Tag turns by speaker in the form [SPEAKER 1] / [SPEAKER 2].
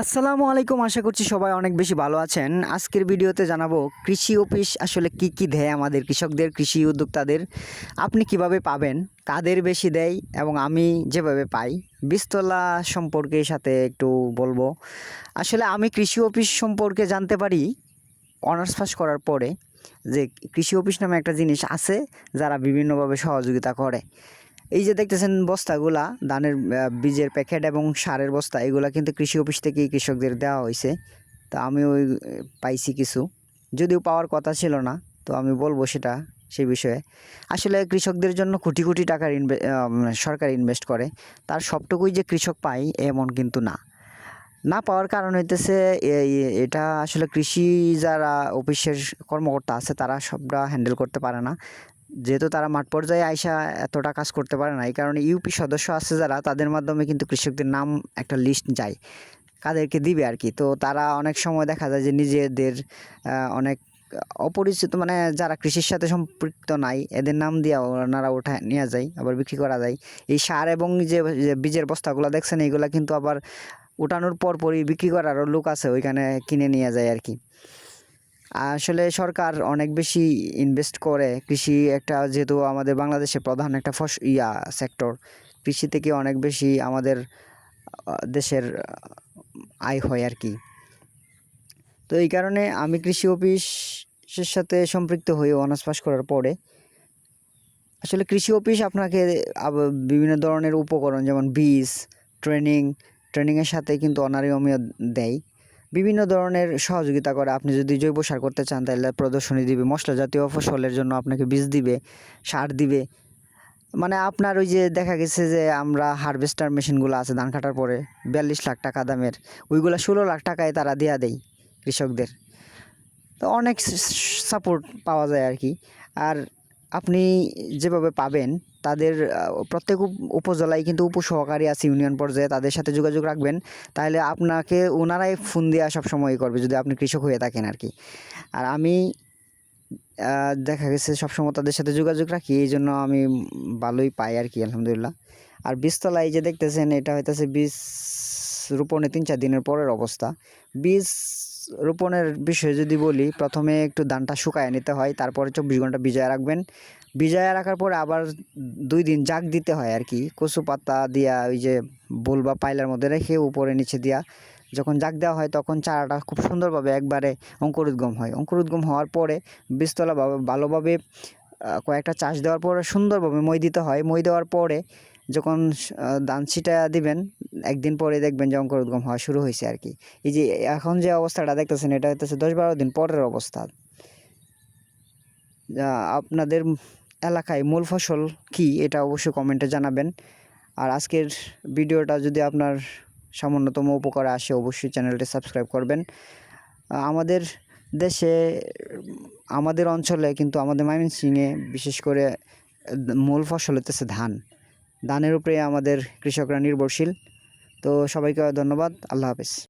[SPEAKER 1] আসসালামু আলাইকুম। আশা করছি সবাই অনেক বেশি ভালো আছেন। আজকের ভিডিওতে জানাব, কৃষি অফিস আসলে কি কি দেয় আমাদের কৃষকদের, কৃষি উদ্যোক্তাদের? আপনি কীভাবে পাবেন? কাদের বেশি দেয়? এবং আমি যেভাবে পাই? বিস্তলা সম্পর্কে সাথে একটু বলব। আসলে আমি কৃষি অফিস সম্পর্কে জানতে পারি অনার্স পাস করার পরে যে কৃষি অফিস নামে একটা জিনিস আছে, যারা বিভিন্নভাবে সহযোগিতা করে। এই যে দেখতেছেন বস্তাগুলা, ধানের বীজের প্যাকেট এবং সারের বস্তা, এগুলা কিন্তু কৃষি অফিস থেকেই কৃষকদের দেওয়া হয়েছে তো আমি ওই পাইছি কিছু। যদিও পাওয়ার কথা ছিল না, তো আমি বলব সেটা সেই বিষয়ে। আসলে কৃষকদের জন্য কোটি কোটি টাকার ইনভে সরকার ইনভেস্ট করে। তার সবটুকুই যে কৃষক পায়, এমন কিন্তু না। না পাওয়ার কারণ হইতেছে এটা আসলে কৃষি যারা অফিসের কর্মকর্তা আছে, তারা সবটা হ্যান্ডেল করতে পারে না। যেহেতু তারা মাঠ পর্যায়ে আইসা এতটা কাজ করতে পারে না, এই কারণে ইউপি সদস্য আছে যারা, তাদের মাধ্যমে কিন্তু কৃষকদের নাম একটা লিস্ট যায়, কাদেরকে দিবে আর কি। তো তারা অনেক সময় দেখা যায় যে নিজেদের অনেক অপরিচিত মানে যারা কৃষির সাথে সম্পৃক্ত নাই, এদের নাম দিয়ে ওনারা ওঠা নেওয়া যায়, আবার বিক্রি করা যায়। এই সার এবং যে বীজের বস্তাগুলো দেখছেন, এইগুলা কিন্তু আবার উঠানোর পর পরই বিক্রি করারও লোক আছে, ওইখানে কিনে নিয়ে যায় আর কি। আসলে সরকার অনেক বেশি ইনভেস্ট করে। কৃষি একটা যেহেতু আমাদের বাংলাদেশের প্রধান একটা ফস, ইয়া সেক্টর কৃষি থেকে অনেক বেশি আমাদের দেশের আয় হয় আর কি। তো এই কারণে আমি কৃষি অফিসের সাথে সম্পৃক্ত হয়ে অনার্স পাস করার পরে, আসলে কৃষি অফিস আপনাকে বিভিন্ন ধরনের উপকরণ যেমন বীজ ট্রেনিং ট্রেনিংয়ের সাথে কিন্তু অনারিয়মীয় দেয়। বিভিন্ন ধরনের সহযোগিতা করে। আপনি যদি জৈব সার করতে চান, তাহলে প্রদর্শনী দিবে, মশলা জাতীয় ফসলের জন্য আপনাকে বীজ দিবে, সার দিবে। মানে আপনার ওই যে দেখা গেছে যে আমরা হারভেস্টার মেশিনগুলো আছে ধান কাটার পরে, বিয়াল্লিশ লাখ টাকা দামের, ওইগুলো ষোলো লাখ টাকায় তারা দেয়া দেয় কৃষকদের। তো অনেক সাপোর্ট পাওয়া যায় আর কি। আর আপনি যেভাবে পাবেন, তাদের প্রত্যেক উপজেলায় কিন্তু উপসহকারী আছে ইউনিয়ন পর্যায়ে, তাদের সাথে যোগাযোগ রাখবেন। তাহলে আপনাকে ওনারাই ফোন দেওয়া সবসময় করবে যদি আপনি কৃষক হয়ে থাকেন আর কি। আর আমি দেখা গেছে সবসময় তাদের সাথে যোগাযোগ রাখি এই জন্য আমি ভালোই পাই আর কি, আলহামদুলিল্লাহ। আর বীজতলা এই যে দেখতেছেন, এটা হইতেছে বীজ রোপণে তিন চার দিনের পরের অবস্থা। বীজ রোপণের বিষয়ে যদি বলি, প্রথমে একটু ধানটা শুকায় নিতে হয়, তারপরে চব্বিশ ঘণ্টা ভিজায় রাখবেন। ভিজায় রাখার পরে আবার দুই দিন জাগ দিতে হয় আর কি। কচু পাতা দিয়া ওই যে বোল বা পাইলার মধ্যে রেখে উপরে নিচে দিয়া যখন জাগ দেওয়া হয়, তখন চারাটা খুব সুন্দরভাবে একবারে অঙ্কুরোদ্গম হয়। অঙ্কুরোদ্গম হওয়ার পরে বীজতলা ভালোভাবে কয়েকটা চাষ দেওয়ার পরে সুন্দরভাবে মই দিতে হয়। মই দেওয়ার পরে যখন ধান ছিটা দিবেন, একদিন পরে দেখবেন যে অঙ্কুর উদ্গম হওয়া শুরু হয়েছে আর কি। এই যে, এখন যে অবস্থাটা দেখতেছেন, এটা হচ্ছে দশ বারো দিন পরের অবস্থা। আপনাদের এলাকায় মূল ফসল কি, এটা অবশ্যই কমেন্টে জানাবেন। আর আজকের ভিডিওটা যদি আপনার সামান্যতম উপকারে আসে, অবশ্যই চ্যানেলটি সাবস্ক্রাইব করবেন। আমাদের দেশে, আমাদের অঞ্চলে কিন্তু আমাদের ময়মনসিংহে বিশেষ করে, মূল ফসল হতেছে ধান। ধানের উপরে আমাদের কৃষকরা নির্ভরশীল। তো সবাইকে ধন্যবাদ। আল্লাহ হাফেজ।